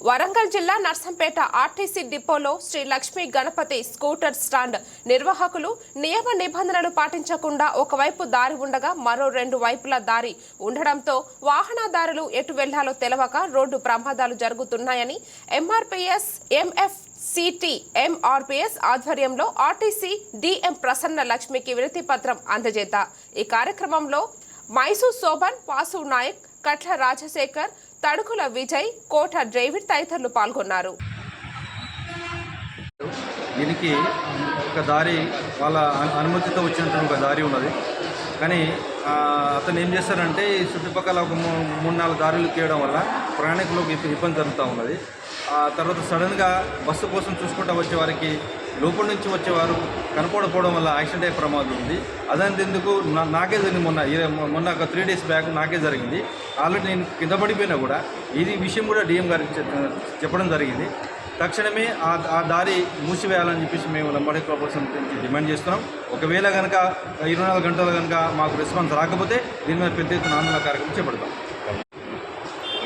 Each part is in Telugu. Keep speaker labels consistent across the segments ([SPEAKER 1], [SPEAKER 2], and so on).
[SPEAKER 1] వరంగల్ జిల్లా నర్సంపేట ఆర్టీసీ డిపోలో శ్రీ లక్ష్మీ గణపతి స్కూటర్ స్టాండ్ నిర్వాహకులు నియమ నిబంధనలు పాటించకుండా ఒకవైపు దారి ఉండగా మరో రెండు వైపుల దారి ఉండడంతో వాహనదారులు ఎటు వెళ్ళాలో తెలవక రోడ్డు ప్రమాదాలు జరుగుతున్నాయని ఎంఆర్పీఎస్ ఎంఎఫ్ సిటీ ఎంఆర్పీఎస్ ఆధ్వర్యంలో ఆర్టీసీ డిఎం ప్రసన్న లక్ష్మికి వినతి పత్రం అందజేత. ఈ కార్యక్రమంలో మైసూర్ శోభన్ వాసు నాయక్ కట్ల రాజశేఖర్ తడుకుల విజయ్ కోట డ్రైవిడ్ తదితరులు పాల్గొన్నారు.
[SPEAKER 2] దీనికి ఒక దారి వాళ్ళ అనుమతితో వచ్చినటువంటి ఒక దారి ఉన్నది. కానీ అతను ఏం చేస్తారంటే ఈ చుట్టుపక్కల ఒక మూ- మూడు నాలుగు దారులు తీయడం వల్ల ప్రయాణికులకు ఇబ్బంది జరుగుతూ ఉన్నది. ఆ తర్వాత సడన్గా బస్సు కోసం చూసుకుంటూ వచ్చే వారికి లోపల నుంచి వచ్చేవారు కనపడకపోవడం వల్ల యాక్సిడెంట్ అయ్యే ప్రమాదం ఉంది. అదంతెందుకు? నా నాకే జరిగింది మొన్న మొన్న ఒక త్రీ డేస్ బ్యాక్ నాకే జరిగింది. ఆల్రెడీ నేను కింద పడిపోయినా కూడా ఇది విషయం కూడా డిఎం గారికి చెప్పడం జరిగింది. తక్షణమే ఆ ఆ దారి మూసివేయాలని చెప్పేసి మేము లంబాడి కార్పొరేషన్ నుంచి డిమాండ్ చేస్తున్నాం. ఒకవేళ కనుక ఇరవై నాలుగు గంటలు కనుక మాకు రెస్పాన్స్ రాకపోతే దీని మీద పెద్ద ఎత్తున ఆందోళన కార్యక్రమం చేపడతాం.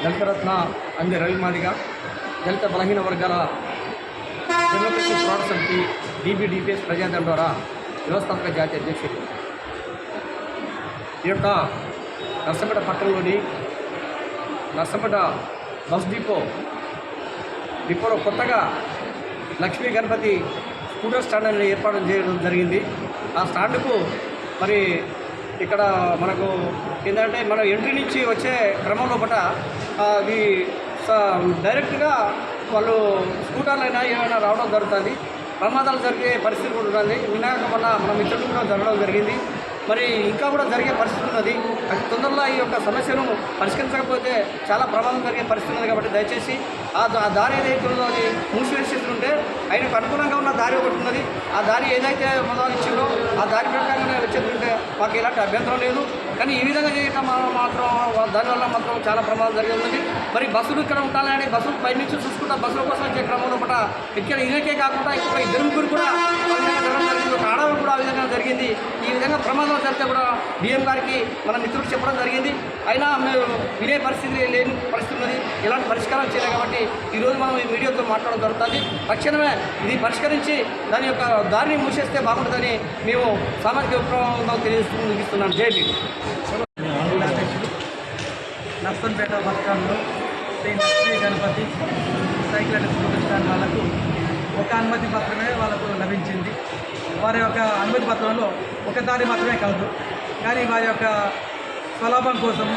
[SPEAKER 3] దళితరత్న అంది రవి మాదిగ దళిత బలహీన వర్గాల డెమోక్రసీ పోరాట సమితి డీబీడీపీఎస్ ప్రజాతంత్ర ద్వారా వ్యవస్థాపక జాతీయ అధ్యక్షుడు. ఈ యొక్క నర్సంపేట పట్టణంలోని నర్సంపేట బస్ డిపో. డిపోలో కొత్తగా లక్ష్మీ గణపతి స్కూటర్ స్టాండ్ అనేది ఏర్పాటు చేయడం జరిగింది. ఆ స్టాండ్కు మరి ఇక్కడ మనకు ఏంటంటే మనం ఎంట్రీ నుంచి వచ్చే క్రమం లోపల అది స- డైరెక్ట్గా వాళ్ళు స్కూటర్లైనా ఏమైనా రావడం జరుగుతుంది. ప్రమాదాలు జరిగే పరిస్థితి కూడా ఉంటుంది. వినాయక వల్ల మన మిత్రులు కూడా జరగడం జరిగింది. మరి ఇంకా కూడా జరిగే పరిస్థితి ఉన్నది. అతి తొందరలో ఈ యొక్క సమస్యను పరిష్కరించకపోతే చాలా ప్రమాదం జరిగే పరిస్థితి ఉంది కాబట్టి దయచేసి ఆ దారి ఏదైతే ఉందో అది మూసివేసేస్తుంటే ఆయనకు అనుకూలంగా ఉన్న దారి ఒకటి ఉన్నది. ఆ దారి ఏదైతే మొదలు ఇచ్చిందో ఆ దారి ప్రకారంగా వచ్చేస్తుంటే మాకు ఎలాంటి అభ్యంతరం లేదు. కానీ ఈ విధంగా చేయటం మాత్రం దానివల్ల మాత్రం చాలా ప్రమాదం జరిగి మరి బస్సులు ఇక్కడ ఉండాలని బస్సులు పై నుంచి చూసుకుంటా బస్సుల కోసం వచ్చే క్రమంలో కూడా ఇక్కడ ఇదకే కాకుండా ఇక్కడ ఇద్దరు ముగ్గురు కూడా జరగడం జరిగింది. ఆడవాళ్ళు కూడా ఆ విధంగా జరిగింది ఈ విధంగా ప్రమాదం జరిగితే కూడా డిఎం గారికి మన మిత్రుడు చెప్పడం జరిగింది. అయినా మేము వినే పరిస్థితి లేని పరిస్థితి ఉన్నది. ఎలాంటి పరిష్కారం చేయలేదు కాబట్టి ఈరోజు మనం ఈ మీడియాతో మాట్లాడడం జరుగుతుంది. తక్షణమే ఇది పరిష్కరించి దాని యొక్క దారిని మూసేస్తే బాగుంటుందని మేము సామాజిక విప్లవంగా తెలియజేస్తూ ముగిస్తున్నాం జై భీమ్.
[SPEAKER 4] నర్సంపేట బస్టాండ్లో Sri Ganapathi cycle and scooter stand వాళ్ళకు ఒక అనుమతి పత్రమే వాళ్ళకు లభించింది. వారి యొక్క అనుమతి పత్రంలో ఒక దారి మాత్రమే కాదు కానీ వారి యొక్క స్వలాభం కోసము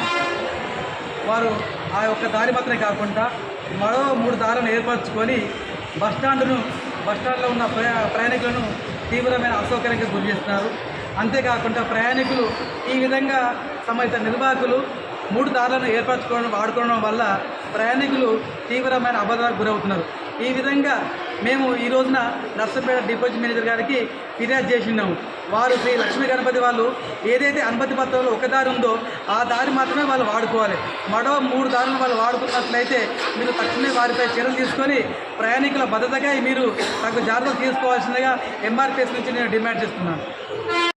[SPEAKER 4] వారు ఆ యొక్క దారి మాత్రమే కాకుండా మరో మూడు దారులను ఏర్పరచుకొని బస్టాండ్ను బస్టాండ్లో ఉన్న ప్రయా ప్రయాణికులను తీవ్రమైన అసౌకర్యానికి గురి చేస్తున్నారు. అంతేకాకుండా ప్రయాణికులు ఈ విధంగా సంబంధిత నిర్వాహకులు మూడు దారులను ఏర్పరచుకోవడం వాడుకోవడం వల్ల ప్రయాణికులు తీవ్రమైన అబద్ధాలకు గురవుతున్నారు. ఈ విధంగా మేము ఈ రోజున నర్సంపేట డిపోజిట్ మేనేజర్ గారికి ఫిర్యాదు చేసినాము వారు శ్రీ లక్ష్మీ గణపతి వాళ్ళు ఏదైతే అనుమతి పత్రంలో ఒక దారి ఉందో ఆ దారి మాత్రమే వాళ్ళు వాడుకోవాలి. మరో మూడు దారులను వాళ్ళు వాడుకున్నట్లయితే మీరు తక్షణమే వారిపై చర్యలు తీసుకొని ప్రయాణికుల భద్రతగా మీరు తగు జాగ్రత్తలు తీసుకోవాల్సిందిగా ఎంఆర్పిఎస్ నుంచి నేను డిమాండ్ చేస్తున్నాను.